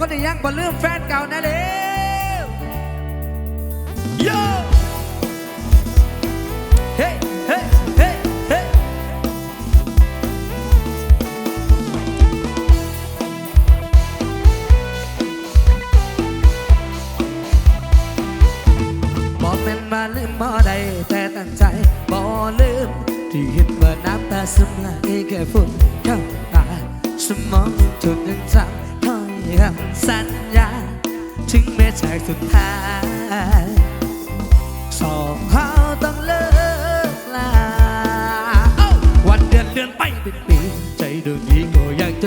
ก็ได้ยังบ่ลื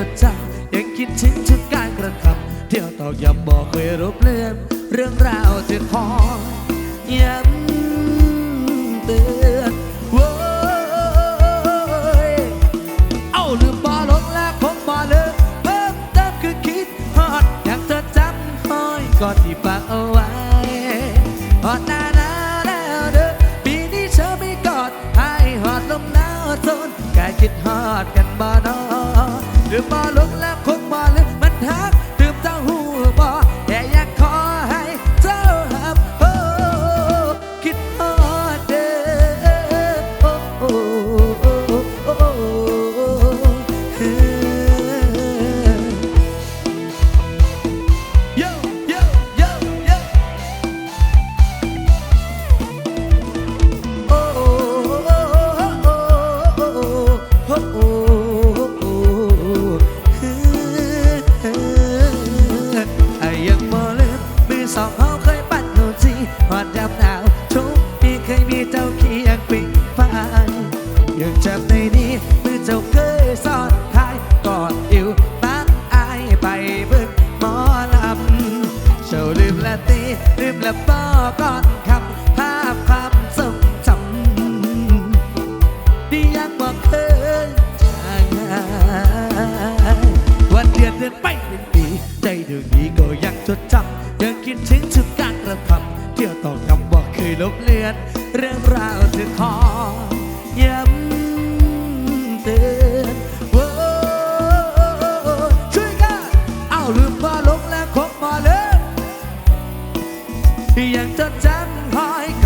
ดจำยังคิดถึงทุกการกระทำเที่ยวตอกย้ำบอกไคยรบเลือนเรื่องราวที่คอยย้ำเตือนโว้ยเอาลืมบาลงแล้ะคงบ่ลืมเพิ่มเติมคือคิดฮอดอยากเธอจำคอยก่อนที่ฝากเอาไว้ฮอดนานแล้วเด้อปีนี้เธอไม่กอดให้ฮอดลมหนาวทนกายคิดฮอด Goodbye.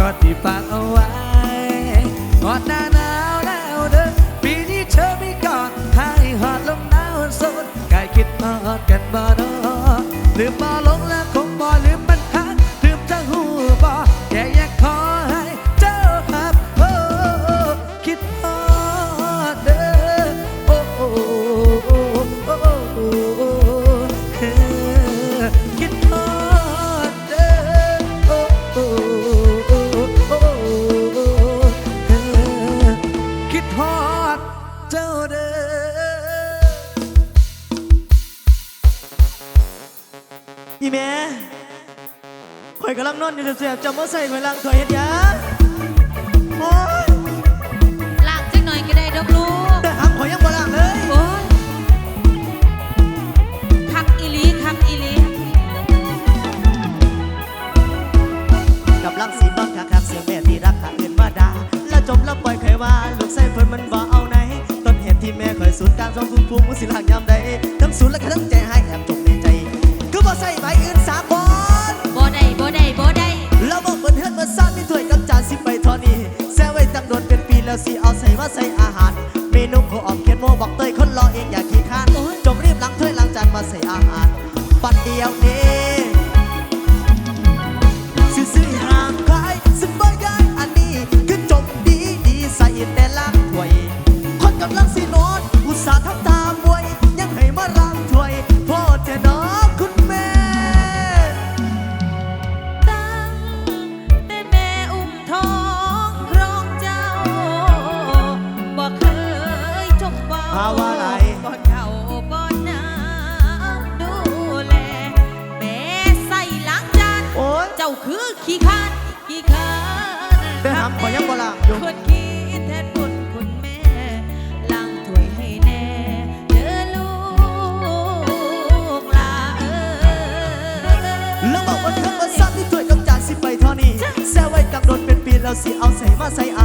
อดที่ฝากเอาไว้หอดหน้าหนาวแล้วเด้อปีนี้เธอไม่กอดให้หอดลมหนาวสดกายคิดมาหอดกันบ่ดอหรือบ่ลงแล้วคง ดทอดเจ้าเด้ออีแม่ข่อยกำลังนอนอยู่เสียบจำว่อใส่ข่อยลัางถ้วยเฮ็ดยัโอ้ยล้างจักหน่อยก็ได้ดอกลูกแต่างข่อยยังบ่ล้างเลย จมแล้วปล่อยไขว่าลูกไส้เพิ่นมันบ่เอาไหนต้นเหตุที่แม่คอยสุดการสองคุณภูมิสิลากยามใดทั้งสุดและทั้งใจให้ สิเอาใส่มาใส่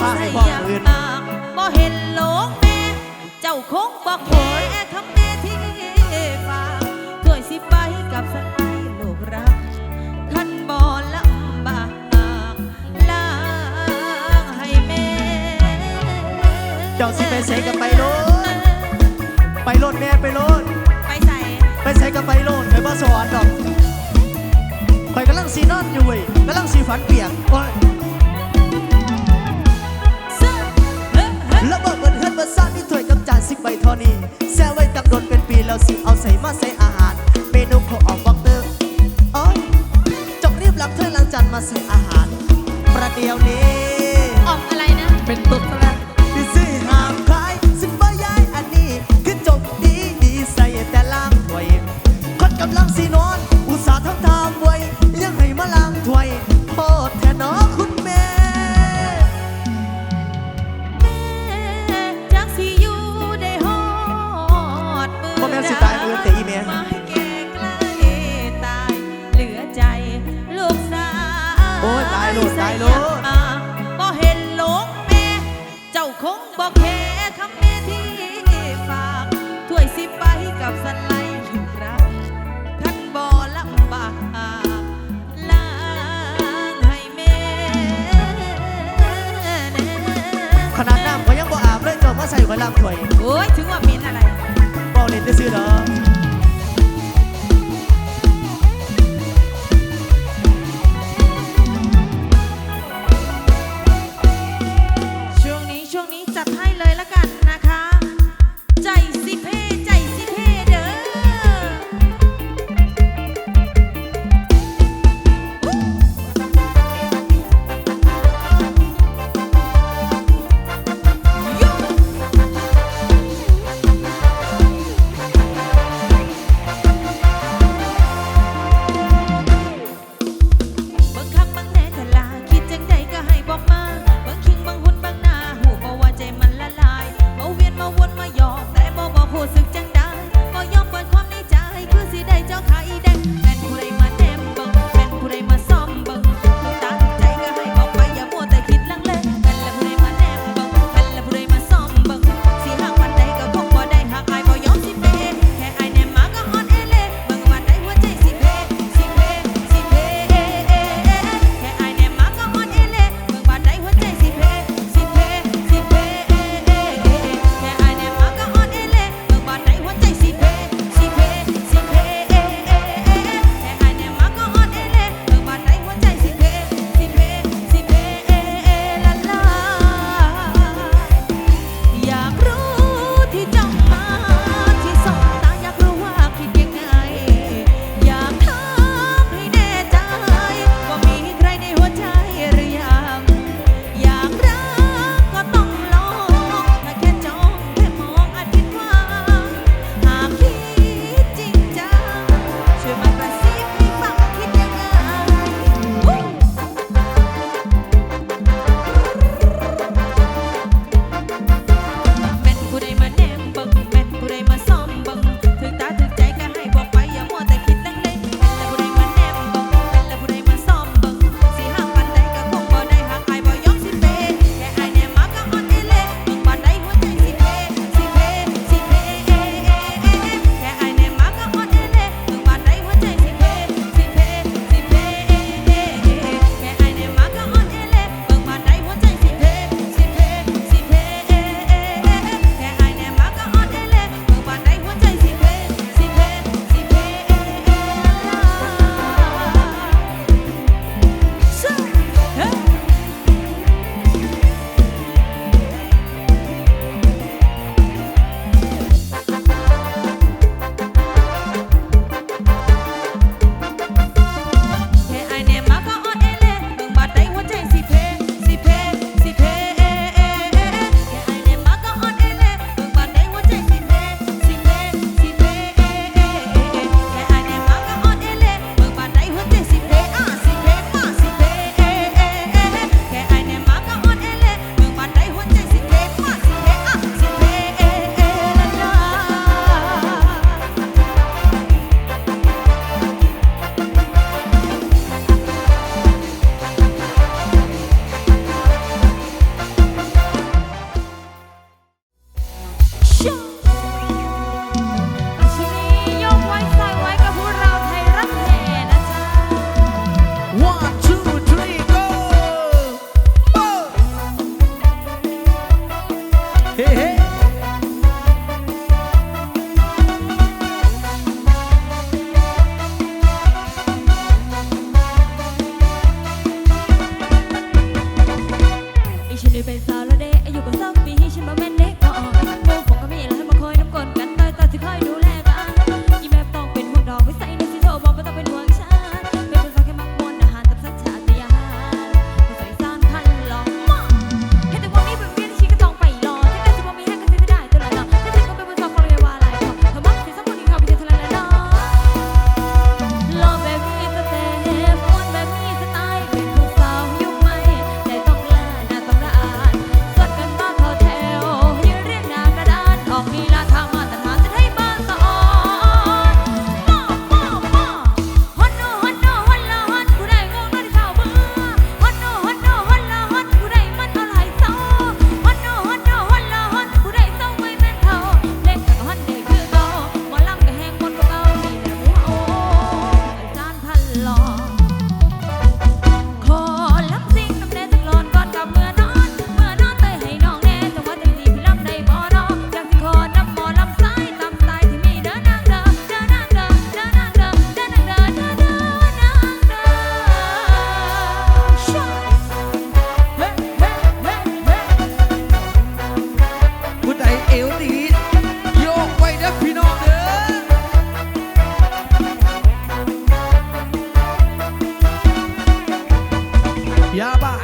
พาให้พ่ออื่นปากบ่เห็นโลกแม่ เจ้าคงบอกแค่คำแม่ที่ฝากถ้วยสิไปกับสไลลูกรักท่านบ่ลำบากลางให้แม่ เจ้าสิไปใส่กับไปโลดไปโลดแม่ไปโลดไปใส่ไปใส่กับไปโลดไปบ่สอนดอกไปกำลังสีนอนอยู่เว้ยกำลังสีฝันเปียกโอ้ย แล้วบอกเบิดเฮือนเบิดซ่านนี่ถ้วยกับจานสิบใบเทอนี้แซ่ไว้ตั้งโดนเป็นปีแล้วสิ เอาใส่มาใส่อาหาร เมนูเขาออกบอกเติมโอ้ยจงรีบรับถ้วยล้างจานมาใส่อาหาร ประเดี๋ยวนี้ออกอะไรนะ เป็นตุ๊ด เลยเจ้ามาใส่ไว้ล้างถ้วยโอ้ยถึงว่าเหม็นอะไรบอกเล่นได้ซื้อดอ 呀吧！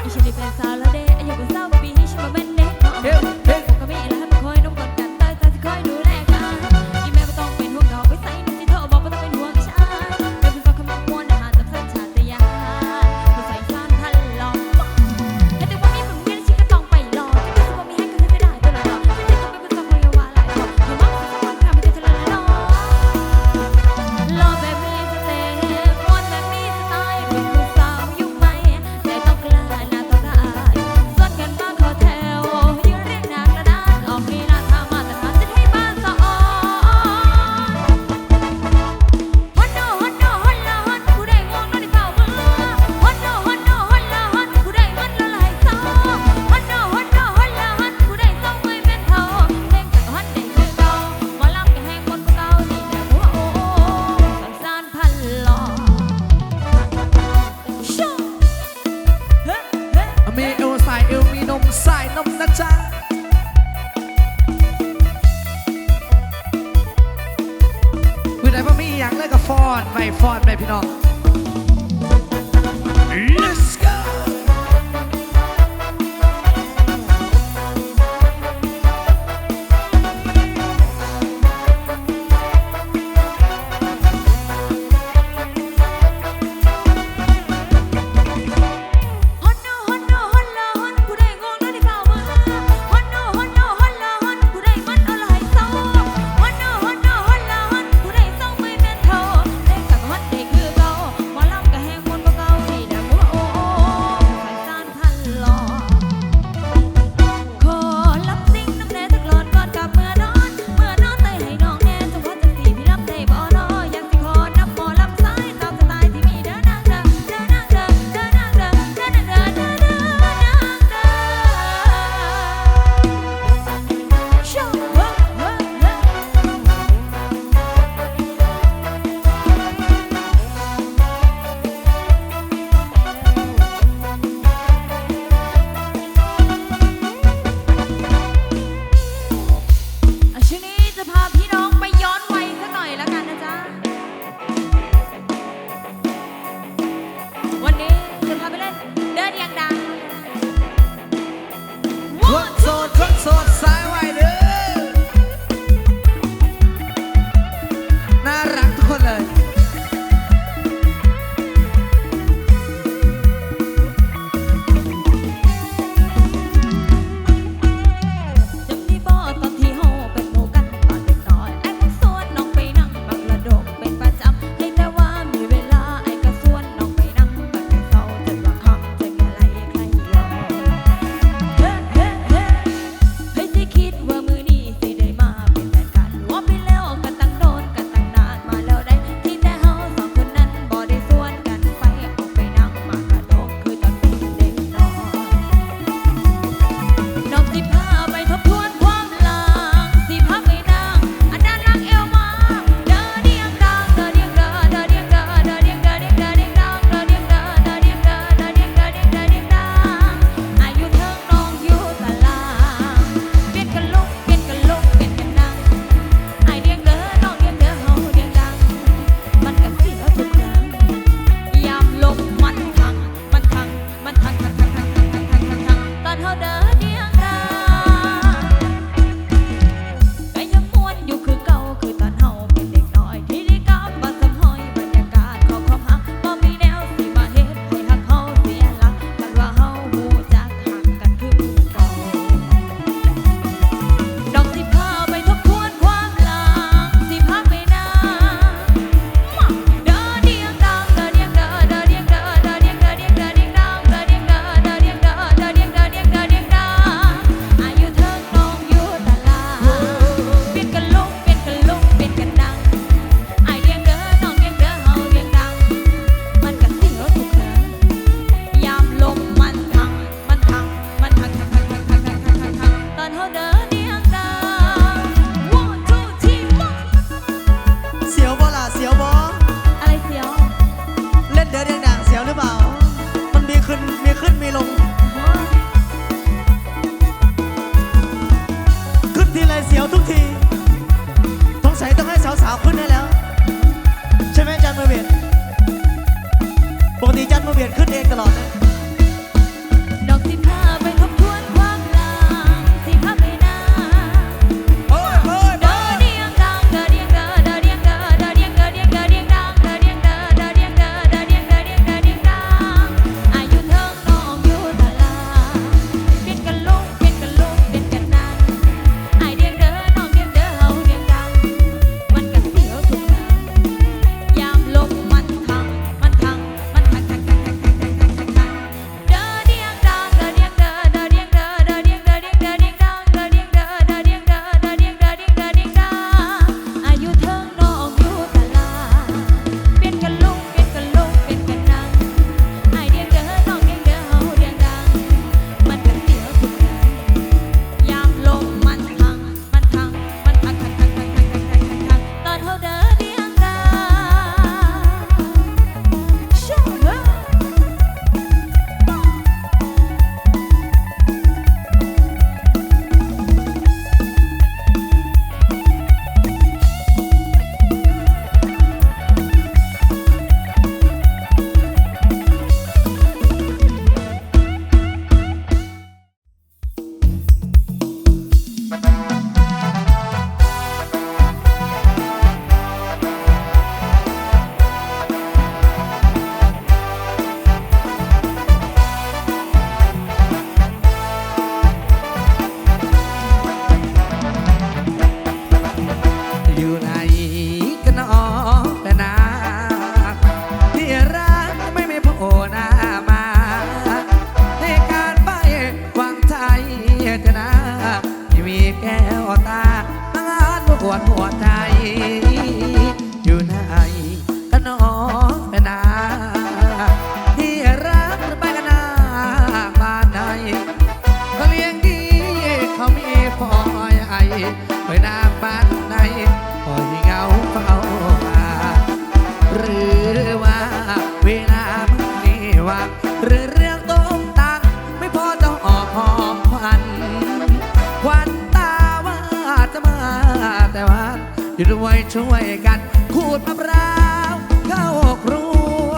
ด้วยช่วยกัน ขูดมะพร้าวเข้าครัว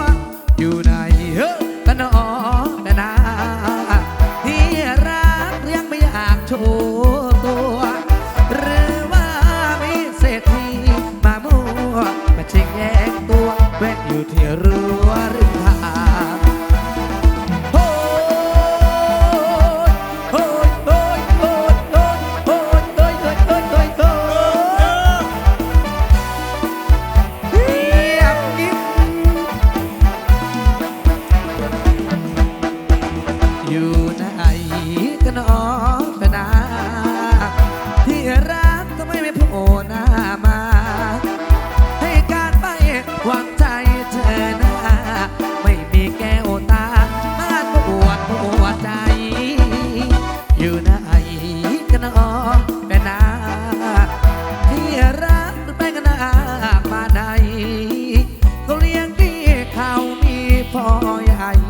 อยู่ในเฮ้กันอ๋ต่นาที่รักยังไม่อยากโชว์ตัว หรือว่ามีเศรษฐีมามั่วมาชิงแย่งตัวแวะอยู่ที่รู Oh yeah.